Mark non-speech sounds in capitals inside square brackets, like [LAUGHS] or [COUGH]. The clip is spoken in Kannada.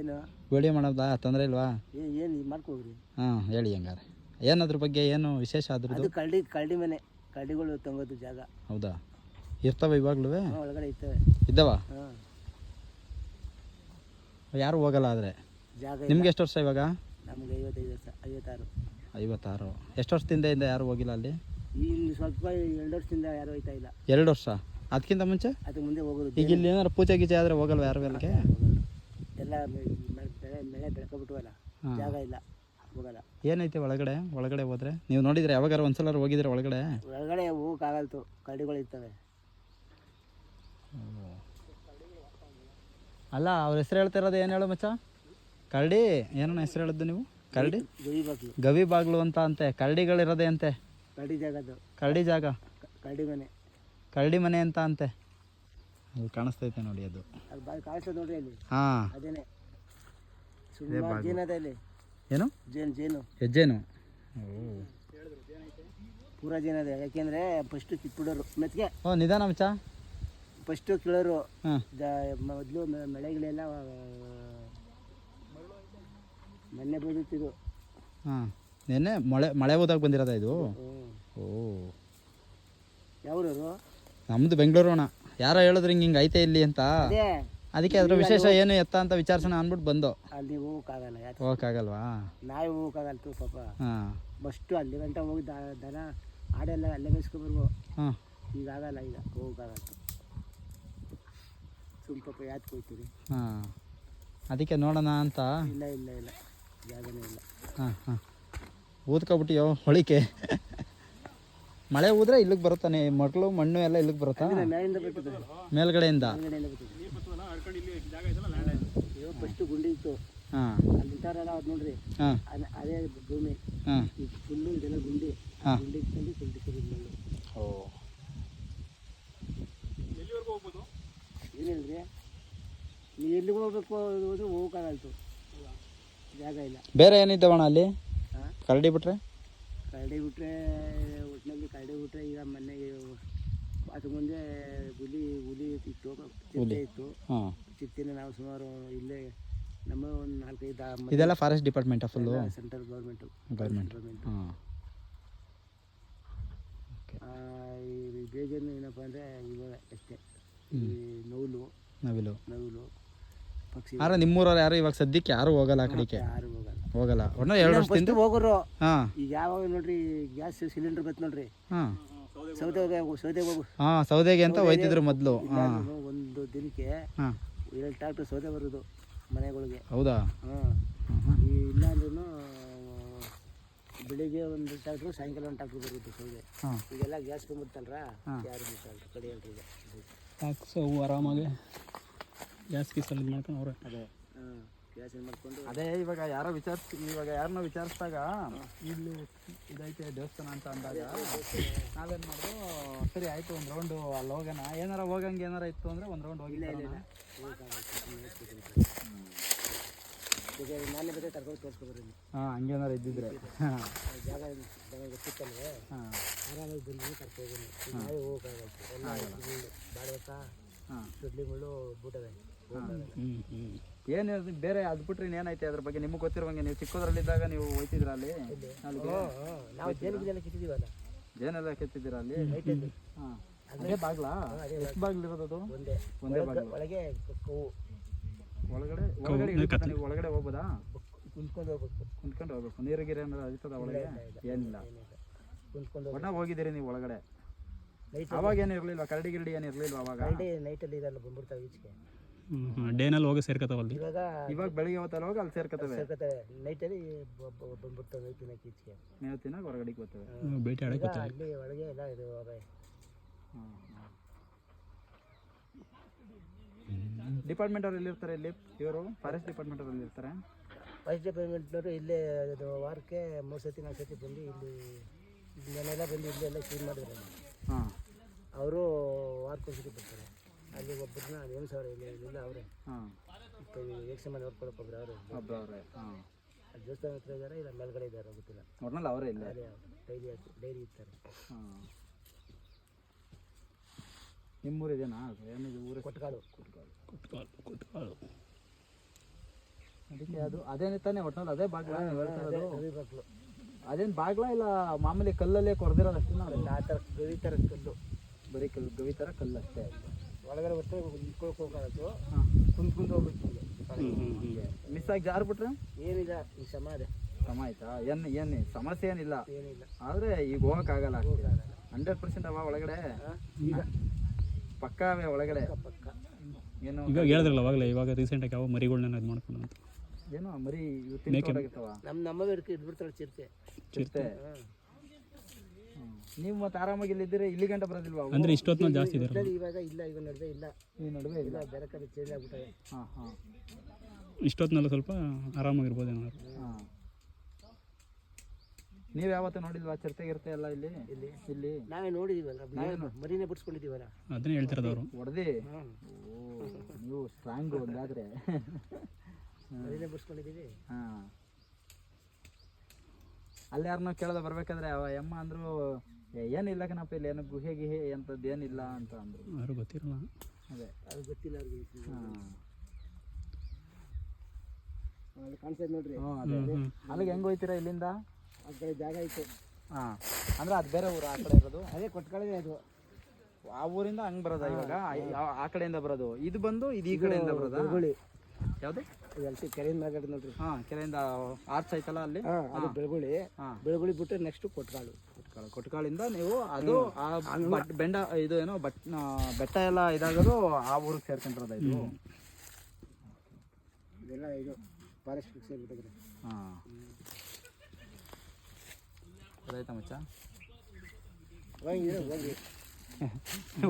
ಏನು? ವಿಡಿಯೋ ಮಾಡೋದಾ? ತೊಂದರೆ ಇಲ್ವಾ? ಏನು ಮಾಡ್ಕೋಗ್ರಿ? ಹಾಂ ಹೇಳಿ ಹಂಗಾರೆ. ಏನು ಅದ್ರ ಬಗ್ಗೆ ಏನು ವಿಶೇಷ ಅದ್ರದ್ದು ಅದು ಕಳ್ಳಿ ಕಳ್ಳಿ ಮನೆ ಕಳ್ಳಿಗಳು ತಂಗೋದು ಜಾಗ. ಹೌದಾ? ಇರ್ತಾವ ಇವಾಗ್ಲೂ ಹಾ, ಒಳಗಡೆ ಇರ್ತವೆ. ಇದ್ದಾವ? ಹಾಂ. ಯಾರು ಹೋಗಲ್ಲ ಆದರೆ? ಜಾಗ ಇಲ್ಲ. ನಿಮ್ಗೆ ಎಷ್ಟು ವರ್ಷ ಇವಾಗ? ನಮ್ಗೆ ಐವತ್ತೈದು ವರ್ಷ ಐವತ್ತಾರು. ಐವತ್ತಾರು. ಎಷ್ಟು ವರ್ಷದಿಂದ ಇಂದ ಯಾರು ಹೋಗಿಲ್ಲ ಅಲ್ಲಿ? ಇಲ್ಲಿ ಸ್ವಲ್ಪ ಎರಡು ವರ್ಷದಿಂದ ಯಾರು ಹೋಯ್ತಾ ಇಲ್ಲ. ಎರಡು ವರ್ಷ? ಅದಕ್ಕಿಂತ ಮುಂಚೆ? ಅದಕ್ಕೆ ಮುಂದೆ ಹೋಗೋದು ಈಗ ಇಲ್ಲಿ ಏನಾರು ಪೂಜೆ ಗೀಜೆ ಆದರೆ ಹೋಗಲ್ವ ಯಾರು ಅಲ್ಲಿಗೆ? ಎಲ್ಲ ಬೆಳೆ ಬೆಳೆ ಬೆಳ್ಕೊಬಿಟ್ವಲ್ಲ ಜಾಗ ಇಲ್ಲ ಹೋಗಲ್ಲ. ಏನೈತೆ ಒಳಗಡೆ ಒಳಗಡೆ ಹೋದ್ರೆ? ನೀವು ನೋಡಿದ್ರೆ ಯಾವಾಗಾರ ಒಂದ್ಸಲ ಹೋಗಿದ್ರೆ ಒಳಗಡೆ? ಒಳಗಡೆ ಹೋಗಕ್ಕಾಗಲ್ತು ಕರಡಿಗಳು ಇರ್ತವೆ. ಅಲ್ಲ ಅವ್ರ ಹೆಸರು ಹೇಳ್ತಿರೋದು ಏನು ಹೇಳು ಮಚ್ಚ? ಕರಡಿ? ಏನೋ ಹೆಸರು ಹೇಳಿದ್ದು ನೀವು? ಕರಡಿ? ಗವಿ ಬಾಗ್ಲು. ಅಂತ ಅಂತೆ. ಕರಡಿಗಳಿರೋದೆ ಅಂತೆ. ಕರಡಿ ಜಾಗದ್ದು. ಕರಡಿ ಜಾಗ. ಕರಡಿ ಮನೆ. ಕರಡಿ ಮನೆ ಅಂತ ಅಂತೆ. ಅಲ್ಲಿ ಕಾಣಿಸ್ತೈತೆ ನೋಡಿ ಅದು. ಅದು ಕಾಣಿಸ್ತದೆ ನೋಡ್ರಿ ಅಲ್ಲಿ. ಹಾಂ. ಅದೇನೆ. ಸುಮಾರು ಜೇನದ ಇಲ್ಲಿ ಏನು? ಜೇನು ಜೇನು. ಹೆಜ್ಜೇನು? ಪೂರ ಜೇನದ ಯಾಕೆಂದ್ರೆ ಫಸ್ಟ್ ಕಿತ್ಬಿಡೋರು ಮೆತ್ಗೆ? ಓ ನಿಧಾನ ಮಚ್ಚ? ಫಸ್ಟು ಕೀಳೋರು. ಮೊದಲು ಮಳೆಗಳೆಲ್ಲ ಮೊನ್ನೆ ಬಂದಿತ್ತಿದು ಹಾಂ. ನೆನ್ನೆ ಮಳೆ ಮಳೆ ಹೋದಾಗ ಬಂದಿರೋದ ಇದು? ಓ. ಯಾವ್ರವರು ನಮ್ಮದು ಬೆಂಗಳೂರು ಅಣ್ಣ. ಯಾರೋ ಹೇಳಿದ್ರೆ ಹಿಂಗೆ ಹಿಂಗೆ ಐತೆ ಇಲ್ಲಿ ಅಂತ. ಅದೇ. ಅದಕ್ಕೆ ಅದ್ರ ವಿಶೇಷ ಏನು ಎತ್ತ ಅಂತ ವಿಚಾರಿಸೋಣ ಅಂದ್ಬಿಟ್ಟು ಬಂದು. ಅಲ್ಲಿ ಹೋಗೋಕ್ಕಾಗಲ್ಲ ಯಾಕೆ? ಹೋಗಕ್ಕಾಗಲ್ವಾ? ನಾವೇ ಹೋಗೋಕ್ಕಾಗಲ್ತು ಪಾಪ. ಹಾಂ. ಫಸ್ಟು ಅಲ್ಲಿ ಗಂಟ ಹೋಗಿ ದ- ದನ ಆಡೆಲ್ಲ ಅಲ್ಲೇ ಮೇಯಿಸ್ಕೊಬರ್ಬೋ ಹಾಂ. ಈಗ ಆಗಲ್ಲ ಈಗ ಹೋಗಕ್ಕಾಗಲ್ಲ. ಸುಮ್ ಪಾಪ ಯಾತ್ಗೆ ಹೋಗ್ತೀರಿ? ಹಾಂ. ಅದಕ್ಕೆ ನೋಡೋಣ ಅಂತ. ಇಲ್ಲ ಇಲ್ಲ ಇಲ್ಲ. ಜಾಗನೇ ಇಲ್ಲ. ಹಾಂ ಹಾಂ. ಊದ್ಕೊಬಿಟ್ಟಿಯೋ ಹೊಳಿಕೆ. ಮಳೆ ಹೋದ್ರೆ ಇಲ್ಲಿಗೆ ಬರುತ್ತಾನೆ ಮಕ್ಕಳು ಮಣ್ಣು ಎಲ್ಲ ಇಲ್ಲಿಗೆ ಬರುತ್ತಾ? ಮೇಲ್ಗಡೆಯಿಂದ? ಫಸ್ಟು ಗುಂಡಿ ಇತ್ತು. ಹಾಂ. ಅಲ್ಲಿ ಅದು ನೋಡ್ರಿ. ಅದೇ ಭೂಮಿ. ಫುಲ್ಲು ಇದೆಲ್ಲ ಗುಂಡಿ. ಗುಂಡಿ ಇಟ್ಕೊಂಡು ಗುಂಡಿ ಸರಿ ಓ. ಏನಿಲ್ರಿ? ನೀವು ಎಲ್ಲಿಗೆ ಹೋಗ್ಬೇಕು ಹೋದ್ರೆ ಹೋಗೋಕ್ಕಾಗಲ್ತು. ಜಾಗ ಇಲ್ಲ. ಬೇರೆ ಏನಿದ್ದಾವಣ ಅಲ್ಲಿ? ಕರಡಿ ಬಿಟ್ರೆ? ಕರಡಿ ಬಿಟ್ರೆ ಬಿಟ್ರೆ ಈಗ ಮೊನ್ನೆ ಅದು ಮುಂದೆ ಹುಲಿ ಹುಲಿ ಇತ್ತು ಚಿರತೆ ಇತ್ತು. ಹಾಂ. ನಾವು ಸುಮಾರು ಇಲ್ಲೇ ನಮ್ಮ ಒಂದು ನಾಲ್ಕೈದು ಇದೆಲ್ಲ forest department full central government government government ಈ ಬೇಜಾರು ಏನಪ್ಪ ಅಂದರೆ ಇವಾಗ ಅಷ್ಟೇ. ಈ ನವಿಲು. ನವಿಲು. ಪಕ್ಷಿ ಯಾರು ನಿಮ್ಮೂರವ್ರು ಯಾರು ಇವಾಗ ಸದ್ಯಕ್ಕೆ ಯಾರು ಹೋಗಲ್ಲ ಆ ಕಡೆಗೆ. ಯಾರು ಹೋಗಲ್ಲ. ಹೋಗಲ್ಲ. ಎರಡು ವರ್ಷದಿಂದ ಹೋಗೋರು ಹಾಂ. ಈಗ ಯಾವಾಗ ನೋಡ್ರಿ ಗ್ಯಾಸ್ ಸಿಲಿಂಡರ್ ಬತ್ ನೋಡ್ರಿ. ಹಾಂ. ಸೌದೆ ಸೌದೆ ಹೋಗು. ಹಾ ಸೌದೆಗೆ ಅಂತ ಒಯ್ತಿದ್ರು ಮೊದಲು. ಹಾಂ. ಒಂದು ದಿನಕ್ಕೆ ಹಾಂ. ಎರಡು ಟ್ಯಾಕ್ಟರ್ ಸೌದೆ ಬರೋದು ಮನೆಗಳಿಗೆ. ಹೌದಾ? ಹಾಂ. ಈ ಇಲ್ಲಾಂದ್ರೂ ಬೆಳಿಗ್ಗೆ ಒಂದು ಟ್ಯಾಕ್ಟ್ರು ಸಾಯಂಕಾಲ ಒಂದು ಟ್ಯಾಕ್ಟ್ರು ಬರುತ್ತೆ ಸೌದೆ. ಹಾಂ. ಈಗೆಲ್ಲ ಗ್ಯಾಸ್ ಬಂದ್ಬಿಡ್ತಲ್ರ ಯಾರು ಕಡಿಯಲ್ರಿ ಈಗ ಅವು ಆರಾಮಾಗಿ. ಗ್ಯಾಸ್ ಗೀಸ್ ಅಲ್ಲಿ ಮಾಡ್ಕೊಂಡು ಅವ್ರೆ. ಅದೇ. ಹಾಂ ಗ್ಯಾಸ್ ಏನು ಮಾಡ್ಕೊಂಡು ಅದೇ ಇವಾಗ ಯಾರೋ ವಿಚಾರಿಸ್ ಇವಾಗ ಯಾರನ್ನ ವಿಚಾರಿಸಿದಾಗ ಇಲ್ಲಿ ಇದೈತೆ ದೇವಸ್ಥಾನ ಅಂತ ಅಂದಾಗ ನಾವೇನು ಮಾಡೋದು ಸರಿ ಆಯಿತು ಒಂದು ರೌಂಡು ಅಲ್ಲಿ ಹೋಗೋಣ. ಏನಾರ ಹೋಗಂಗೆ ಏನಾರ ಇತ್ತು ಅಂದರೆ ಒಂದು ರೌಂಡ್ ಹೋಗಿಲ್ಲ ಈಗ ನಾನೇ ಬೇಕಾದ್ರೆ ಕರ್ಕೊಂಡು ತೋರಿಸ್ಕೊಬರ್ರಿ ಹಾಂ ಹಂಗೇನಾರ ಇದ್ದಿದ್ರೆ. ಹಾಂ. ಜಾಗ ಜಾಗ ಗೊತ್ತಿತ್ತಲ್ವೇ ಹಾಂ. ಆರಾಮಾಗಿ ಬಂದು ಕರ್ಕೊಂಡು ನಾವೇ ಹೋಗೋಕ್ಕಾಗತ್ತೆ ಎಲ್ಲ ಬಾಡ್ಬೇಕಾ ಹಾಂ. ಸುಡ್ಲಿಗಳು ಹ್ಞೂ ಏನು ಬೇರೆ ಅದು ಬಿಟ್ರೆ ಏನೈತೆ ಅದ್ರ ಬಗ್ಗೆ? ನಿಮಗೆ ಗೊತ್ತಿರುವಂಗೆ ನೀವು ಚಿಕ್ಕದ್ರಲ್ಲಿದ್ದಾಗ ನೀವು ಹೋಯ್ತಿದ್ರ ಅಲ್ಲಿ? ಏನೆಲ್ಲ ಕೆತ್ತಿದ್ದೀರ ಅಲ್ಲಿ? ಅದೇ ಬಾಗ್ಲಾ? ಎಷ್ಟು ಬಾಗ್ಲಿರೋದು ಇರೋದು ಒಂದೇ. ಬಾಗ್ಲು. ಒಳಗೆ ಒಳಗಡೆ ನೀವು? ಒಳಗಡೆ ಹೋಗ್ಬೋದಾ? ಕುಂತ್ಕೊಂಡು ಹೋಗ್ಬೇಕು. ಕುಂತ್ಕೊಂಡು ಹೋಗ್ಬೇಕು. ನೀರು ಗೀರು ಏನಾರ ಅದಿತದ ಒಳಗೆ? ಏನಿಲ್ಲ. ಕುಂತ್ಕೊಂಡು ಒಟ್ಟ ಹೋಗಿದ್ದೀರಿ ನೀವು ಒಳಗಡೆ? ನೈಟ್ ಅವಾಗ ಏನು ಇರಲಿಲ್ವಾ? ಕರಡಿ ಗಿರಡಿ ಏನು ಇರಲಿಲ್ಲ ಅವಾಗ? ನೈಟಲ್ಲಿ ಇದೆಲ್ಲ ಬಂದ್ಬಿಡ್ತಾವೆ ಈಚೆಗೆ. ಡೇನಲ್ಲಿ ಹೋಗಿ ಸೇರ್ಕೊತಾವಲ್ಲಿ ಇವಾಗ ಇವಾಗ ಬೆಳಿಗ್ಗೆ ಹೊತ್ತಲ್ಲಿ ಹೋಗಿ ಅಲ್ಲಿ ಸೇರ್ಕತವೆ. ಸೇರ್ಕೊತವೆ. ನೈಟಲ್ಲಿ ಅಲ್ಲಿ ನೈಟ್ ತಿನ್ನಕ್ಕೆ ಈಚೆಗೆ. ನೀವು ತಿನ್ನಕ್ಕೆ ಹೊರಗಡೆ ಹ್ಞೂ, ಬೇಟೆ ಆಡಕ್ಕೆ ಈಗ ಅಲ್ಲಿ ಒಳಗೆ ಎಲ್ಲ ಇದು ಅವೆ ಡಿಪಾರ್ಟ್ಮೆಂಟ್ ಅವ್ರು ಎಲ್ಲಿರ್ತಾರೆ ಇಲ್ಲಿ? ಇವರು ಫಾರೆಸ್ಟ್ ಡಿಪಾರ್ಟ್ಮೆಂಟ್ ಅವ್ರು ಎಲ್ಲಿರ್ತಾರೆ? ಫಾರೆಸ್ಟ್ ಡಿಪಾರ್ಟ್ಮೆಂಟ್ನವರು ಇಲ್ಲೇ ಇದು ವಾರಕ್ಕೆ ಮೂರು ಸತಿ ನಾಲ್ಕು ಸತಿ ಬಂದು ಇಲ್ಲಿ ಮನೆಲ್ಲ ಬಂದು ಇಲ್ಲೆಲ್ಲ ಎಲ್ಲ ಕ್ಲೀನ್ ಮಾಡಿದ್ರು. ಹಾಂ. ಅವರು ಸತಿ ಬರ್ತಾರೆ. ಅಲ್ಲಿ ಒಬ್ಬರನ್ನ ಏಳು ಸಾವಿರ ಇಲ್ಲ ಅವರೇ. ಹಾಂ. ಯಕ್ಷಮನೆ ನೋಡ್ಕೊಳಕ್ಕೆ ಒಬ್ರು ಅವರು ಒಬ್ಬರು ಅವರೇ ಹಾಂ. ಅಲ್ಲಿ ದೇವಸ್ಥಾನ ಹತ್ರ ಇದ್ದಾರೆ ಇಲ್ಲ ಮೇಲ್ಗಡೆ ಇದ್ದಾರೆ ಗೊತ್ತಿಲ್ಲ. ಒಟ್ನಲ್ಲಿ ಅವರೇ ಇಲ್ಲ? ಅದೇ ಡೈರಿ ಡೈರಿ ಇರ್ತಾರೆ. ಹಾಂ. ನಿಮ್ಮೂರು ಇದೇನಾ ಏನಿದೆ ಊರ? ಕೊಟ್ಕಾಳು ಕುಟ್ಕಾಳು ಕುಟ್ಕಾಳು ಅದಕ್ಕೆ ಅದು ಅದೇನೇ ತಾನೇ ಒಟ್ನಲ್ಲಿ ಅದೇ ಬಾಗ್ಲ ಹೇಳ್ತಾ ಇರೋದು? ಬಾಗ್ಲು. ಅದೇನ್ ಬಾಗ್ಲ ಇಲ್ಲ ಮಾಮೂಲಿ ಕಲ್ಲಲ್ಲೇ ಕೊರ್ದಿರೋ ಅಷ್ಟೇ ಒಂದು ಆ ಥರ ಗವಿ ಥರ ಕಲ್ಲು. ಬರೀ ಕಲ್ಲು ಗವಿ ಥರ ಕಲ್ಲು ಅಷ್ಟೇ ಒಳಗಡೆ ಬರ್ತಾರೆ ಇಟ್ಕೊಳಕ್ ಹೋಗೋದು ಹಾಂ. ಕುಂತ್ ಕುಂತ್ ಹೋಗ್ಬೇಕು ಮಿಸ್ ಆಗಿ ಜಾರ್ಬಿಟ್ರೆ ಏನಿಲ್ಲ ಈ ಸಮಾಧ ಸಮ ಆಯ್ತಾ? ಏನ್ ಏನ್ ಸಮಸ್ಯೆ ಏನಿಲ್ಲ. ಏನಿಲ್ಲ. ಆದ್ರೆ ಈಗ ಹೋಗಕ್ಕಾಗಲ್ಲ. ಹಂಡ್ರೆಡ್ ಪರ್ಸೆಂಟ್ ಅವಾ ಒಳಗಡೆ? ಈಗ. ಪಕ್ಕ ಅವೇ ಒಳಗಡೆ? ಪಕ್ಕ ಏನು ಇವಾಗ ಹೇಳಿದ್ರಲ್ಲ ಅವಾಗಲೇ ಇವಾಗ ರೀಸೆಂಟಾಗಿ ಯಾವ ಮರಿಗಳನ್ನ ಇದು ಮಾಡ್ಕೊಂಡು ಅಂತ. ಏನು ಮರಿ ಇವತ್ತು ನಮ್ಮ ನಮ್ಮ ಬೇಡ್ಕೆ ಇದ್ಬಿಡ್ತಾಳೆ ಚಿರತೆ. ಚಿರತೆ. ನೀವು ಮತ್ತೆ ಆರಾಮಾಗಿ ಇಲ್ಲಿದ್ದೀರಿ ಇಲ್ಲಿ ಗಂಟ ಬರೋದಿಲ್ವಾ? ಅವು? ಇಷ್ಟೊತ್ತು ಇಷ್ಟೊತ್ತಿನಲ್ಲಿ ಜಾಸ್ತಿ ಇದ್ದಾರೆ? ಇಲ್ಲ ಇವಾಗ ಇಲ್ಲ ಇವಾಗ ನಡುವೆ ಇಲ್ಲ. ಈ ನಡುವೆ ಇಲ್ಲ. ಬೇರೆ ಕಡೆ ಚೇಂಜ್ ಆಗ್ಬಿಟ್ಟವೆ. ಹಾಂ ಹಾಂ. ಇಷ್ಟೊತ್ತಿನಲ್ಲಿ ಸ್ವಲ್ಪ ಆರಾಮಾಗಿರ್ಬೋದು ಏನಾದ್ರು. ಹಾಂ. ನೀವು ಯಾವತ್ತೂ ನೋಡಿಲ್ವಾ ಚರ್ತೆ ಗಿರ್ತೆ ಎಲ್ಲ ಇಲ್ಲಿ? ಇಲ್ಲಿ. ಇಲ್ಲಿ. ನಾವೇ ನೋಡಿದೀವಲ್ಲ ಮರಿನೇ ಬಿಡ್ಸ್ಕೊಂಡಿದ್ದೀವಲ್ಲ ಅದನ್ನೇ ಹೇಳ್ತಿರೋದು ಅವರು. ಹೊಡೆದಿ ಓ ನೀವು ಸ್ಟ್ರಾಂಗ್ ಒಂದಾದ್ರೆ. ಮರಿನೇ ಬಿಡ್ಸ್ಕೊಂಡಿದ್ದೀವಿ ಹಾಂ. ಅಲ್ಲಿ ಯಾರನ್ನೋ ಕೇಳ್ದೆ ಬರ್ಬೇಕಾದ್ರೆ ಅವ ಯಮ್ಮ ಅಂದ್ರು "ಏ, ಏನಿಲ್ಲ ಕಣಪ್ಪ ಇಲ್ಲಿ ಏನು ಗುಹೆ ಗಿಹೆ ಅಂಥದ್ದು ಏನಿಲ್ಲ ಅಂತ ಅಂದ್ರು. ಯಾರು ಗೊತ್ತಿರಲ್ಲ. ಅದೇ. ಅದು ಗೊತ್ತಿಲ್ಲ ಅವ್ರಿಗೆ ಹಾಂ. ಅಲ್ಲಿ ಕಾಣಿಸ್ತದೆ ನೋಡ್ರಿ. ಹ್ಞೂ ಅದೇ ಹ್ಞೂ ಅಲ್ಲಿಗೆ ಹೆಂಗೆ ಹೋಯ್ತೀರಾ ಇಲ್ಲಿಂದ? ಆ ಕಡೆ ಜಾಗ ಐತೆ. ಹಾ. ಅಂದ್ರೆ ಅದು ಬೇರೆ ಊರು ಆ ಕಡೆ ಇರೋದು? ಅದೇ ಕೊಟ್ಕೊಳ್ಳೋದೇ ಅದು. ಆ ಊರಿಂದ ಹಂಗ್ ಬರೋದ ಇವಾಗ? ಆ- ಆ ಕಡೆಯಿಂದ ಬರೋದು. ಇದು ಬಂದು ಇದು ಈ ಕಡೆಯಿಂದ ಬರೋದು? ಬೆಳಗುಳಿ ಯಾವುದು? ಅಲ್ಲಿ ಕೆರೆಯಿಂದ ಮೇಲ್ಗಡೆ ನೋಡ್ರಿ. ಹಾಂ ಕೆರೆಯಿಂದ ಆರ್ಚ್ ಐತಲ್ಲ ಅಲ್ಲಿ? ಹಾಂ ಅದು ಬೆಳಗುಳಿ ಹಾಂ. ಬೆಳಗುಳಿ ಬಿಟ್ಟು ನೆಕ್ಸ್ಟ್ ಕೊಟ್ಕಾಳು. ಕೊಟ್ಕಾಳ ಕೊಟ್ಕಾಳಿಂದ ನೀವು ಅದು ಆ ಬಟ್ ಬೆಂಡ ಇದು ಏನೋ ಬಟ್ ಬೆಟ್ಟ ಎಲ್ಲ ಇದಾಗೋದು ಆ ಊರಿಗೆ ಸೇರ್ಕೊಂಡಿರೋದ ಇದು. ಇದೆಲ್ಲ ಇದು ಫಾರೆಸ್ಟ್ ಸೇರಿಬಿಟ್ಟಿದ್ರೆ ಹಾಂ. ಅದಾಯ್ತಾ ಮಚ್ಚ? ಹೋಗಿ ಹೋಗಿ. [LAUGHS]